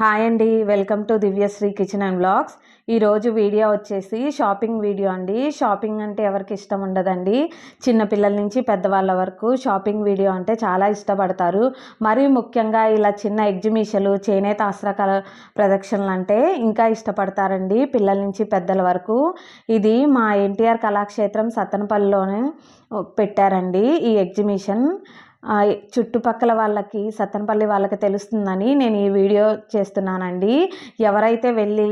Hi అండి welcome to Divyasri kitchen and blogs. ఈరోజు video వచ్చేసి షాపింగ్ వీడియో అండి. షాపింగ్ అంటే ఎవరికి ఇష్టం ఉండదండి. చిన్నపిల్లల నుంచి పెద్దవాళ్ళ వరకు షాపింగ్ వీడియో అంటే చాలా ఇష్టపడతారు. మరీ ముఖ్యంగా ఇలా చిన్న ఎగ్జిబిషన్లు చేనేత అస్త్రకళ ప్రదక్షిణలు అంటే ఇంకా ఇష్టపడతారండి పిల్లల నుంచి పెద్దల వరకు. ఇది మా ఎన్టీఆర్ కళాక్షేత్రం సత్తనపల్లిలోనే పెట్టారండి ఈ ఎగ్జిబిషన్. చుట్టుపక్కల వాళ్ళకి సత్తనపల్లి వాళ్ళకి తెలుస్తుందని నేను ఈ వీడియో చేస్తున్నానండి. ఎవరైతే వెళ్ళి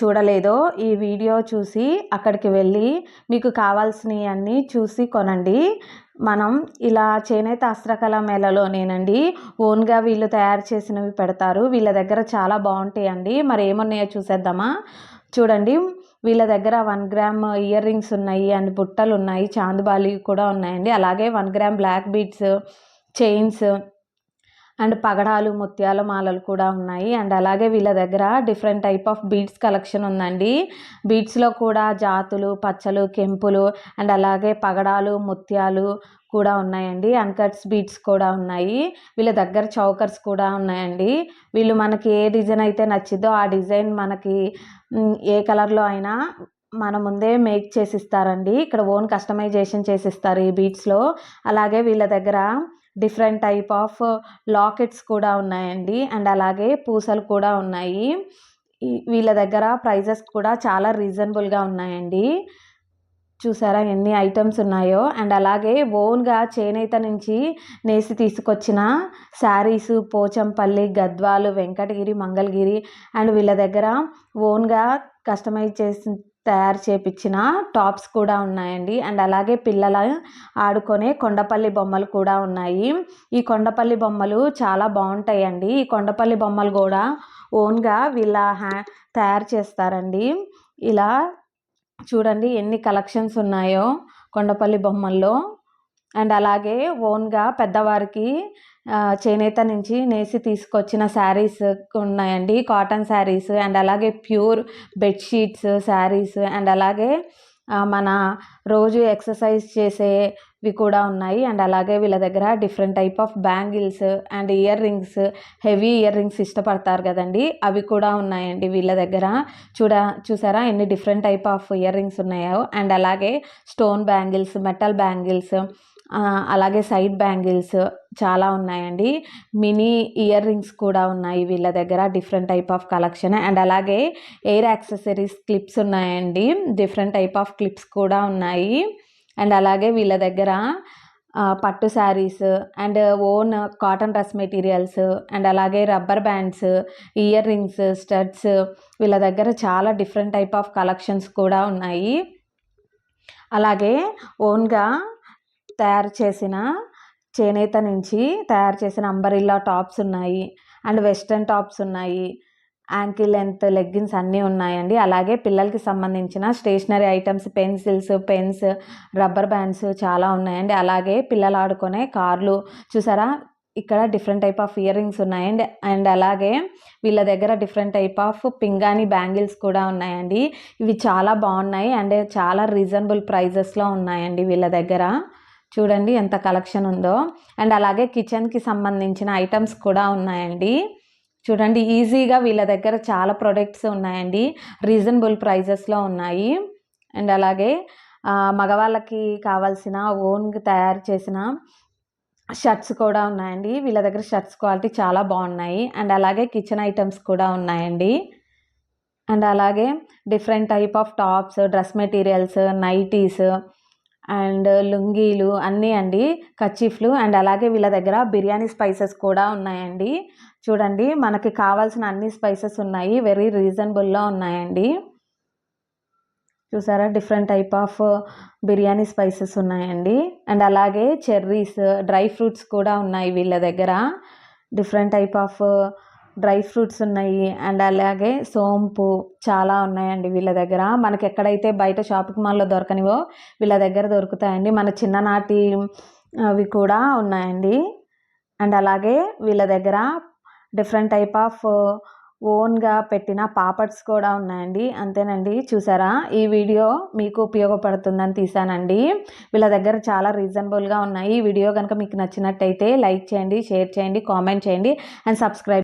చూడలేదో ఈ వీడియో చూసి అక్కడికి వెళ్ళి మీకు కావాల్సినవి అన్నీ చూసి కొనండి. మనం ఇలా చేనేత అస్త్రకళ మేళలోనేనండి. ఓన్గా వీళ్ళు తయారు చేసినవి పెడతారు. వీళ్ళ దగ్గర చాలా బాగుంటాయండి. మరి ఏమున్నాయో చూసేద్దామా? చూడండి. వీళ్ళ దగ్గర వన్ గ్రామ్ ఇయర్ రింగ్స్ ఉన్నాయి అండ్ బుట్టలు ఉన్నాయి చాందుబాలి కూడా ఉన్నాయండి. అలాగే one gram black beads chains and పగడాలు ముత్యాల మాలలు కూడా ఉన్నాయి. అండ్ అలాగే వీళ్ళ దగ్గర different type of beads collection ఉందండి. బీడ్స్లో కూడా జాతులు పచ్చలు కెంపులు అండ్ అలాగే పగడాలు ముత్యాలు కూడా ఉన్నాయండి. అన్కట్స్ బీట్స్ కూడా ఉన్నాయి. వీళ్ళ దగ్గర చౌకర్స్ కూడా ఉన్నాయండి. వీళ్ళు మనకి ఏ డిజైన్ అయితే నచ్చిద్దో ఆ డిజైన్ మనకి ఏ కలర్లో అయినా మన ముందే మేక్ చేసిస్తారండి. ఇక్కడ ఓన్ కస్టమైజేషన్ చేసిస్తారు ఈ బీట్స్లో అలాగే వీళ్ళ దగ్గర డిఫరెంట్ టైప్ ఆఫ్ లాకెట్స్ కూడా ఉన్నాయండి. అండ్ అలాగే పూసలు కూడా ఉన్నాయి. వీళ్ళ దగ్గర ప్రైజెస్ కూడా చాలా రీజనబుల్గా ఉన్నాయండి. చూసారా ఎన్ని ఐటమ్స్ ఉన్నాయో? అండ్ అలాగే ఓన్గా చేనేత నుంచి నేసి తీసుకొచ్చిన శారీసు పోచంపల్లి గద్వాలు వెంకటగిరి మంగళగిరి అండ్ వీళ్ళ దగ్గర ఓన్గా కస్టమైజ్ చేసి తయారు చేపించిన టాప్స్ కూడా ఉన్నాయండి. అండ్ అలాగే పిల్లల ఆడుకునే కొండపల్లి బొమ్మలు కూడా ఉన్నాయి. ఈ కొండపల్లి బొమ్మలు చాలా బాగుంటాయండి. ఈ కొండపల్లి బొమ్మలు కూడా ఓన్గా వీళ్ళ హ్యా తయారు చేస్తారండి. ఇలా చూడండి ఎన్ని కలెక్షన్స్ ఉన్నాయో కొండపల్లి బొమ్మల్లో. అండ్ అలాగే ఓన్గా పెద్దవారికి చేనేత నుంచి నేసి తీసుకొచ్చిన శారీస్ ఉన్నాయండి. కాటన్ శారీస్ అండ్ అలాగే ప్యూర్ బెడ్షీట్స్ శారీస్ అండ్ అలాగే మన రోజు ఎక్సర్సైజ్ చేసేవి కూడా ఉన్నాయి. అండ్ అలాగే వీళ్ళ దగ్గర different type of bangles and earrings heavy earrings ఇష్టపడతారు కదండి. అవి కూడా ఉన్నాయండి వీళ్ళ దగ్గర. చూడ చూసారా ఎన్ని different type of ear rings ఉన్నాయో. అండ్ అలాగే స్టోన్ బ్యాంగిల్స్ మెటల్ బ్యాంగిల్స్ అలాగే సైడ్ బ్యాంగిల్స్ చాలా ఉన్నాయండి. మినీ ఇయర్ రింగ్స్ కూడా ఉన్నాయి వీళ్ళ దగ్గర different type of collection. And అలాగే ఎయిర్ యాక్సెసరీస్ క్లిప్స్ ఉన్నాయండి. డిఫరెంట్ టైప్ ఆఫ్ క్లిప్స్ కూడా ఉన్నాయి. అండ్ అలాగే వీళ్ళ దగ్గర పట్టు saris and own cotton dress materials and అలాగే rubber bands ear rings studs వీళ్ళ దగ్గర చాలా డిఫరెంట్ టైప్ ఆఫ్ కలెక్షన్స్ కూడా ఉన్నాయి. అలాగే ఓన్గా తయారు చేసిన చేనేత నుంచి తయారు చేసిన అంబరిల్లా టాప్స్ ఉన్నాయి. అండ్ వెస్ట్రన్ టాప్స్ ఉన్నాయి. యాంకిల్ లెంత్ లెగ్గిన్స్ అన్నీ ఉన్నాయండి. అలాగే పిల్లలకి సంబంధించిన stationery items pencils pens rubber bands చాలా ఉన్నాయండి. అలాగే పిల్లలు ఆడుకునే కార్లు చూసారా? ఇక్కడ different type of ear rings ఉన్నాయండి. అండ్ అలాగే వీళ్ళ దగ్గర డిఫరెంట్ టైప్ ఆఫ్ పింగాని బ్యాంగిల్స్ కూడా ఉన్నాయండి. ఇవి చాలా బాగున్నాయి. అండ్ చాలా రీజనబుల్ ప్రైజెస్లో ఉన్నాయండి వీళ్ళ దగ్గర. చూడండి ఎంత కలెక్షన్ ఉందో. అండ్ అలాగే కిచెన్కి సంబంధించిన ఐటమ్స్ కూడా ఉన్నాయండి. చూడండి ఈజీగా వీళ్ళ దగ్గర చాలా ప్రొడక్ట్స్ ఉన్నాయండి. రీజనబుల్ ప్రైజెస్లో ఉన్నాయి. అండ్ అలాగే మగవాళ్ళకి కావాల్సిన ఓన్గా తయారు చేసిన షర్ట్స్ కూడా ఉన్నాయండి. వీళ్ళ దగ్గర షర్ట్స్ క్వాలిటీ చాలా బాగున్నాయి. అండ్ అలాగే కిచెన్ ఐటమ్స్ కూడా ఉన్నాయండి. అండ్ అలాగే different type of tops dress materials nighties and లుంగీలు అన్నీ అండి కచ్చిఫ్లు అండ్ అలాగే వీళ్ళ దగ్గర బిర్యానీ స్పైసెస్ కూడా ఉన్నాయండి. చూడండి మనకి కావాల్సిన అన్ని స్పైసెస్ ఉన్నాయి వెరీ రీజనబుల్లో ఉన్నాయండి. చూసారా different type of biryani spices ఉన్నాయండి. అండ్ అలాగే చెర్రీస్ డ్రై ఫ్రూట్స్ కూడా ఉన్నాయి వీళ్ళ దగ్గర. Different type of dry fruits ఉన్నాయి అండ్ అలాగే సోంపు చాలా ఉన్నాయండి వీళ్ళ దగ్గర. మనకి ఎక్కడైతే బయట షాపింగ్ మాల్లో దొరకనివో వీళ్ళ దగ్గర దొరుకుతాయండి. మన చిన్ననాటి అవి కూడా ఉన్నాయండి. అండ్ అలాగే వీళ్ళ దగ్గర డిఫరెంట్ టైప్ ఆఫ్ ఓన్గా పెట్టిన పాపడ్స్ కూడా ఉన్నాయండి. అంతేనండి. చూసారా? ఈ వీడియో మీకు ఉపయోగపడుతుందని తీసానండి వీళ్ళ దగ్గర చాలా రీజనబుల్గా ఉన్నాయి. ఈ వీడియో కనుక మీకు నచ్చినట్టయితే లైక్ చేయండి షేర్ చేయండి కామెంట్ చేయండి అండ్ సబ్స్క్రైబ్